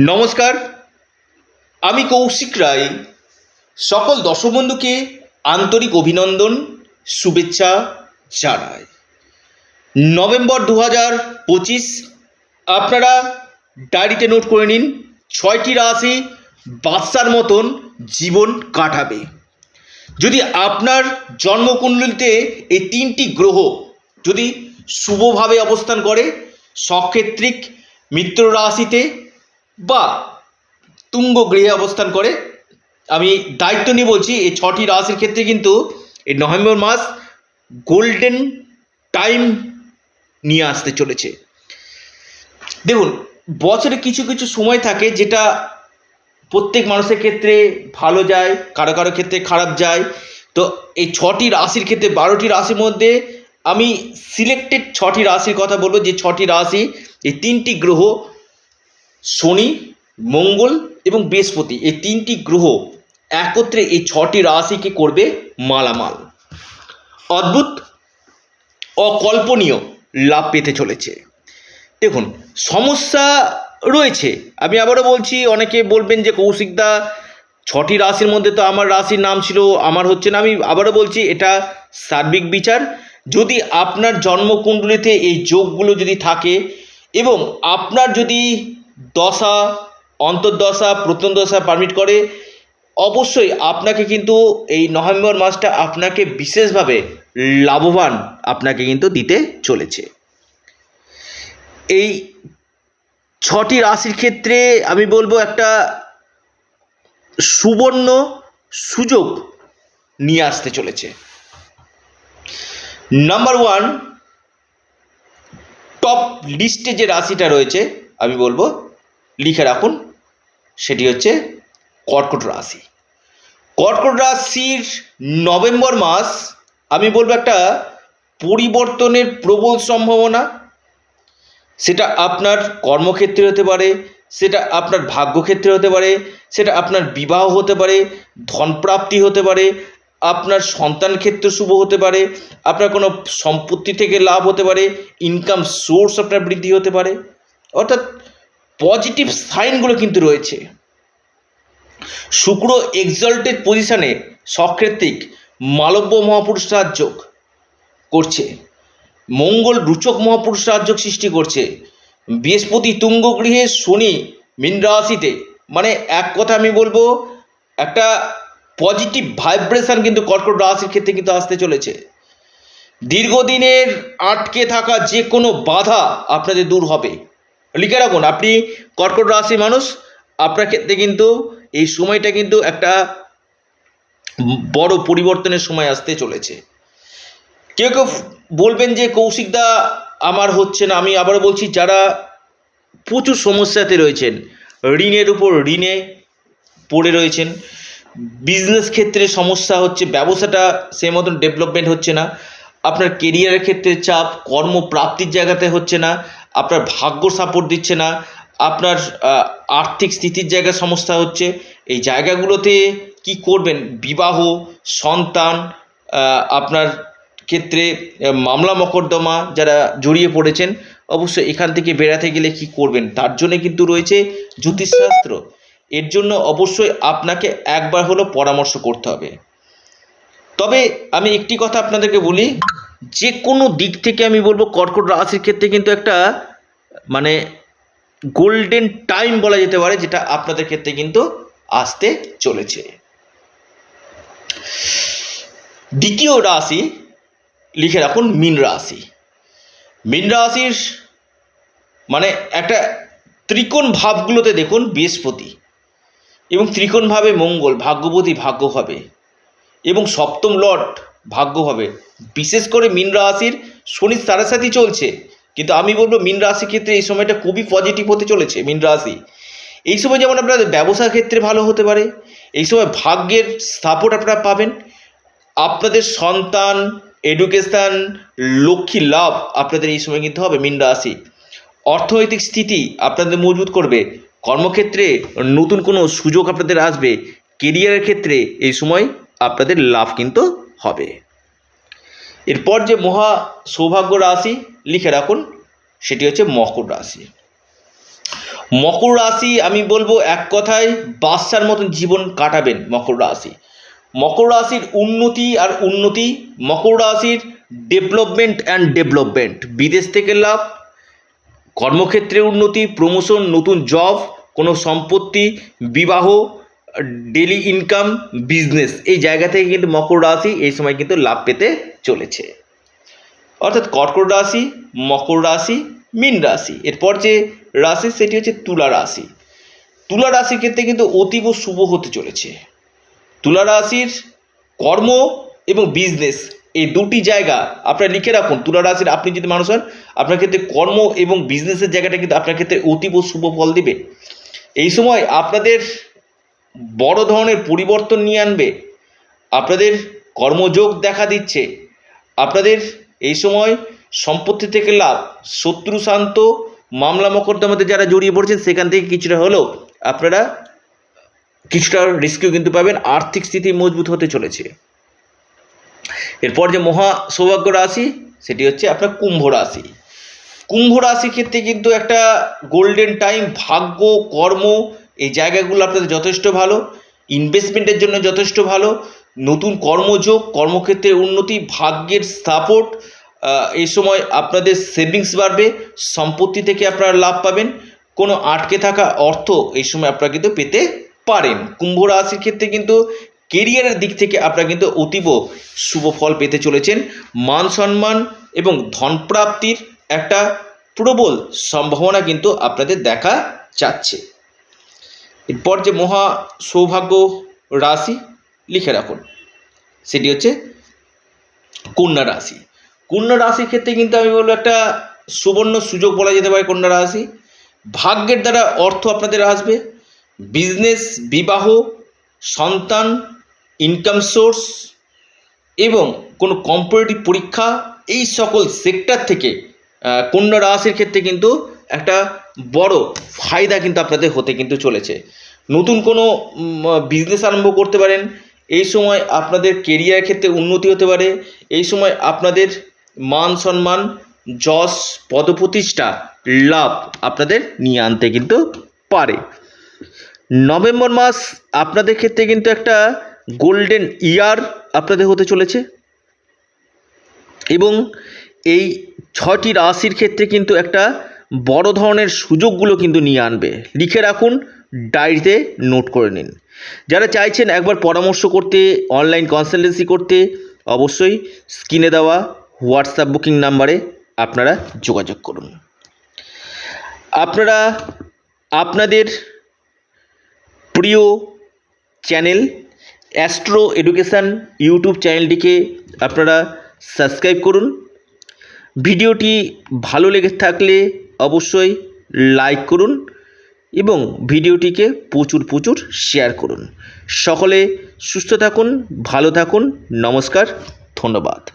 নমস্কার। আমি কৌশিক রায়। সকল দর্শক আন্তরিক অভিনন্দন, শুভেচ্ছা জানাই। নভেম্বর দু হাজার পঁচিশ, আপনারা ডায়েরিতে নোট করে নিন, ছয়টি রাশি বাদশার মতন জীবন কাটাবে। যদি আপনার জন্মকুণ্ডলিতে এই তিনটি গ্রহ যদি শুভভাবে অবস্থান করে, সক্ষেত্রিক মিত্র রাশিতে বা তুঙ্গ গৃহে অবস্থান করে, আমি দায়িত্ব নিয়ে বলছি, এই ছটি রাশির ক্ষেত্রে কিন্তু এই নভেম্বর মাস গোল্ডেন টাইম নিয়ে আসতে চলেছে। দেখুন, বছরে কিছু কিছু সময় থাকে যেটা প্রত্যেক মানুষের ক্ষেত্রে ভালো যায়, কারও কারও ক্ষেত্রে খারাপ যায়। তো এই ছটি রাশির ক্ষেত্রে বারোটি রাশির মধ্যে আমি সিলেক্টেড ছটি রাশির কথা বলব, যে ছটি রাশি, এই তিনটি গ্রহ শনি, মঙ্গল এবং বৃহস্পতি এই তিনটি গ্রহ একত্রে এই ছটি রাশিকে করবে মালামাল। অদ্ভুত, অকল্পনীয় লাভ পেতে চলেছে। দেখুন, সমস্যা রয়েছে। আমি আবারও বলছি, অনেকে বলবেন যে কৌশিকদা ছটি রাশির মধ্যে তো আমার রাশির নাম ছিল, আমার হচ্ছে না। আমি আবারও বলছি, এটা সার্বিক বিচার। যদি আপনার জন্মকুণ্ডলিতে এই যোগগুলো যদি থাকে এবং আপনার যদি দশা, অন্তর্দশা প্রথম দশা পারমিট করে। অবশ্যই আপনাকে কিন্তু এই নভেম্বর মাসটা আপনাকে বিশেষভাবে লাভবান আপনাকে কিন্তু দিতে চলেছে। এই ছটি রাশির ক্ষেত্রে আমি বলব একটা সুবর্ণ সুযোগ নিয়ে আসতে চলেছে। নাম্বার ওয়ান টপ লিস্টে যে রাশিটা রয়েছে আমি বলব, লিখে রাখুন, সেটি হচ্ছে কর্কট রাশি। কর্কট রাশির নভেম্বর মাস, আমি বলব একটা পরিবর্তনের প্রবল সম্ভাবনা। সেটা আপনার কর্মক্ষেত্রে হতে পারে, সেটা আপনার ভাগ্যক্ষেত্রে হতে পারে, সেটা আপনার বিবাহ হতে পারে, ধনপ্রাপ্তি হতে পারে, আপনার সন্তান ক্ষেত্র শুভ হতে পারে, আপনার কোনো সম্পত্তি থেকে লাভ হতে পারে ইনকাম সোর্স আপনার বৃদ্ধি হতে পারে। অর্থাৎ পজিটিভ সাইনগুলো কিন্তু রয়েছে। শুক্র এক্সল্টেড পজিশনে সক্ষেত্রিক মালব্য মহাপুরুষ রাজযোগ করছে। মঙ্গল রুচক মহাপুরুষ রাজযোগ সৃষ্টি করছে। বৃহস্পতি তুঙ্গ গৃহে শনি মীন রাশিতে। মানে এক কথা আমি বলব, একটা পজিটিভ ভাইব্রেশন কিন্তু কর্কট রাশির ক্ষেত্রে কিন্তু আসতে চলেছে। দীর্ঘদিনের আটকে থাকা যে কোনো বাধা আপনাদের দূর হবে। লিখে রাখুন, আপনি কর্কট রাশির মানুষ, আপনার ক্ষেত্রে কিন্তু এই সময়টা কিন্তু একটা বড় পরিবর্তনের সময় আসতে চলেছে। কেউ কেউ বলবেন যে কৌশিকদা আমার হচ্ছে না। আমি আবারও বলছি, যারা প্রচুর সমস্যাতে রয়েছেন, ঋণের উপর ঋণে পড়ে রয়েছেন বিজনেস ক্ষেত্রে সমস্যা হচ্ছে, ব্যবসাটা সেই মতন ডেভেলপমেন্ট হচ্ছে না, আপনার কেরিয়ারের ক্ষেত্রে চাপ, কর্মপ্রাপ্তির জায়গাতে হচ্ছে না আপনার ভাগ্য সাপোর্ট দিচ্ছে না, আপনার আর্থিক স্থিতির জায়গায় সমস্যা হচ্ছে, এই জায়গাগুলোতে কি করবেন? বিবাহ, সন্তান আপনার ক্ষেত্রে মামলা মকদ্দমা যারা জড়িয়ে পড়েছেন, অবশ্যই এখান থেকে বেড়াতে গেলে কি করবেন? তার জন্য কিন্তু রয়েছে জ্যোতিষশাস্ত্র। এর জন্য অবশ্যই আপনাকে একবার হলো পরামর্শ করতে হবে। তবে আমি একটি কথা আপনাদেরকে বলি যে কোনো দিক থেকে আমি বলব কর্কট রাশির ক্ষেত্রে কিন্তু একটা মানে গোল্ডেন টাইম বলা যেতে পারে, যেটা আপনাদের ক্ষেত্রে কিন্তু আসতে চলেছে। দ্বিতীয় রাশি, লিখে রাখুন মীন রাশি। মীন রাশির মানে একটা ত্রিকোণ ভাবগুলোতে দেখুন বৃহস্পতি এবং ত্রিকোণভাবে মঙ্গল ভাগ্যবতী ভাগ্য হবে এবং সপ্তম লট ভাগ্য হবে। বিশেষ করে মীন রাশির শনির সাড়ে সাথে চলছে। কিন্তু আমি বলব মীন রাশির ক্ষেত্রে এই সময়টা খুবই পজিটিভ হতে চলেছে মীন রাশি। এই সময় যেমন আপনাদের ব্যবসা ক্ষেত্রে ভালো হতে পারে, এই সময় ভাগ্যের সাপোর্ট আপনারা পাবেন। আপনাদের সন্তান এডুকেশান লক্ষ্মী লাভ আপনাদের এই সময় কিন্তু হবে মীন রাশি। অর্থনৈতিক স্থিতি আপনাদের মজবুত করবে। কর্মক্ষেত্রে নতুন কোনো সুযোগ আপনাদের আসবে। কেরিয়ারের ক্ষেত্রে এই সময় আপনাদের লাভ কিন্তু হবে। এরপর যে মহা সৌভাগ্য রাশি লিখে রাখুন, সেটি হচ্ছে মকর রাশি। মকর রাশি, আমি বলব এক কথায় বাদশার মতন জীবন কাটাবেন মকর রাশি। মকর রাশির উন্নতি আর উন্নতি, মকর রাশির ডেভেলপমেন্ট অ্যান্ড ডেভেলপমেন্ট। বিদেশ থেকে লাভ, কর্মক্ষেত্রে উন্নতি, প্রমোশন, নতুন জব, কোনো সম্পত্তি, বিবাহ ডেলি ইনকাম বিজনেস এই জায়গা থেকে কিন্তু মকর রাশি এই সময় কিন্তু লাভ পেতে চলেছে। অর্থাৎ কর্কট রাশি, মকর রাশি, মীন রাশি। এরপর যে রাশি, সেটি হচ্ছে তুলা রাশি। তুলা রাশির ক্ষেত্রে কিন্তু অতীব শুভ হতে চলেছে। তুলা রাশির কর্ম এবং বিজনেস এই দুটি জায়গা আপনারা লিখে রাখুন। তুলা রাশির আপনি যদি মানুষ হন, আপনার ক্ষেত্রে কর্ম এবং বিজনেসের জায়গাটা কিন্তু আপনার ক্ষেত্রে অতীব শুভ ফল দিবে। এই সময় আপনাদের বড় ধরনের পরিবর্তন নিয়ে আনবে। আপনাদের কর্মযোগ দেখা দিচ্ছে। আপনাদের এই সময় সম্পত্তি থেকে লাভ, শত্রু শান্ত, মামলা মকদ্দমাতে যারা জড়িয়ে পড়ছেন, সেখান থেকে কিছুটা হলেও আপনারা কিছুটা রিস্কিও কিন্তু পাবেন। আর্থিক স্থিতি মজবুত হতে চলেছে। এরপর যে মহা সৌভাগ্য রাশি, সেটি হচ্ছে আপনার কুম্ভ রাশি। কুম্ভ রাশির ক্ষেত্রে কিন্তু একটা গোল্ডেন টাইম ভাগ্য, কর্ম এই জায়গাগুলো আপনাদের যথেষ্ট ভালো ইনভেস্টমেন্টের জন্য যথেষ্ট ভালো, নতুন কর্মযোগ কর্মক্ষেত্রে উন্নতি, ভাগ্যের সাপোর্ট এই সময় আপনাদের সেভিংস বাড়বে, সম্পত্তি থেকে আপনারা লাভ পাবেন। কোনো আটকে থাকা অর্থ এই সময় আপনারা কিন্তু পেতে পারেন। কুম্ভ রাশির ক্ষেত্রে কিন্তু কেরিয়ারের দিক থেকে আপনারা কিন্তু অতীব শুভ ফল পেতে চলেছেন। মান সম্মান এবং ধনপ্রাপ্তির একটা প্রবল সম্ভাবনা কিন্তু আপনাদের দেখা যাচ্ছে। এরপর যে মহা সৌভাগ্য রাশি, লিখে রাখুন। সেটি হচ্ছে কন্যা রাশি। কন্যা রাশির ক্ষেত্রে কিন্তু আমি বলব একটা সুবর্ণ সুযোগ বলা যেতে পারে কন্যা রাশি। ভাগ্যের দ্বারা অর্থ আপনাদের আসবে। বিজনেস, বিবাহ, সন্তান ইনকাম সোর্স এবং কোনো কম্পিটিটিভ পরীক্ষা, এই সকল সেক্টর থেকে কন্যা রাশির ক্ষেত্রে কিন্তু একটা বড় ফায়দা কিন্তু আপনাদের হতে কিন্তু চলেছে। নতুন কোনো বিজনেস আরম্ভ করতে পারেন, এই সময় আপনাদের কেরিয়ার ক্ষেত্রে উন্নতি হতে পারে, এই সময় আপনাদের মান সম্মান, যশ, পদপ্রতিষ্ঠা, লাভ আপনাদের নিয়ে আনতে কিন্তু পারে। নভেম্বর মাস আপনাদের ক্ষেত্রে কিন্তু একটা গোল্ডেন ইয়ার আপনাদের হতে চলেছে। এবং এই ছটি রাশির ক্ষেত্রে কিন্তু একটা বড় ধরনের সুযোগগুলো কিন্তু নিয়ে আনবে। লিখে রাখুন, ডায়েরিতে নোট করে নিন। যারা চাইছেন একবার পরামর্শ করতে, অনলাইন কনসালটেন্সি করতে, অবশ্যই স্ক্রিনে দেওয়া হোয়াটসঅ্যাপ বুকিং নাম্বারে আপনারা যোগাযোগ করুন। আপনারা, আপনাদের প্রিয় চ্যানেল অ্যাস্ট্রো এডুকেশান ইউটিউব চ্যানেলটিকে আপনারা সাবস্ক্রাইব করুন। ভিডিওটি ভালো লেগে থাকলে অবশ্যই লাইক করুন এবং ভিডিওটিকে প্রচুর প্রচুর শেয়ার করুন। সকলে সুস্থ থাকুন, ভালো থাকুন, নমস্কার, ধন্যবাদ।